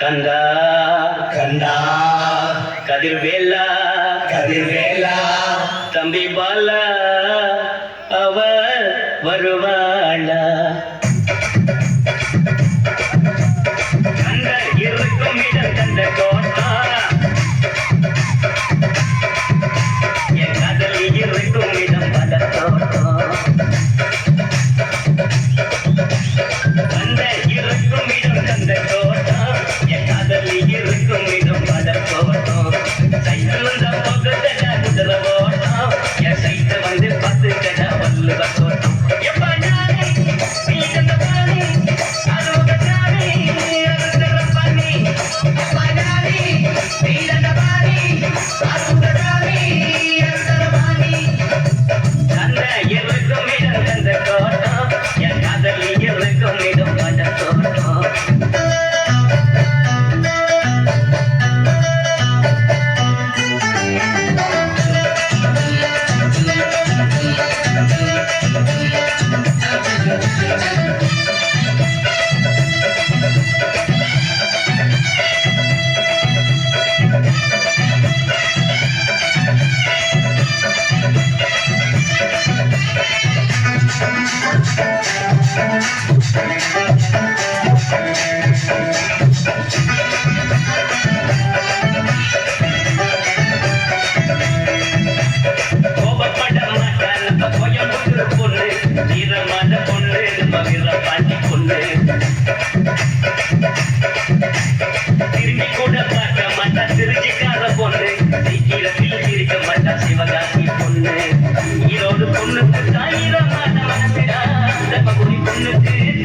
கந்தா கண்டா. கதிர்வேலா கதிர்வேலா. தம்பி பாலா அவர் வருவாளா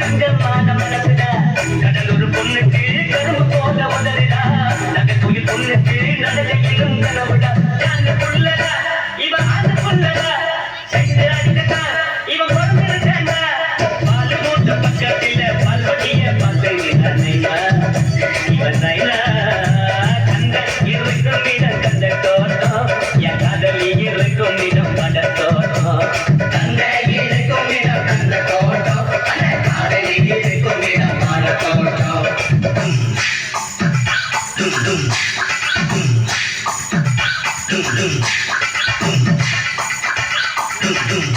தங்கமான மனசு Boom.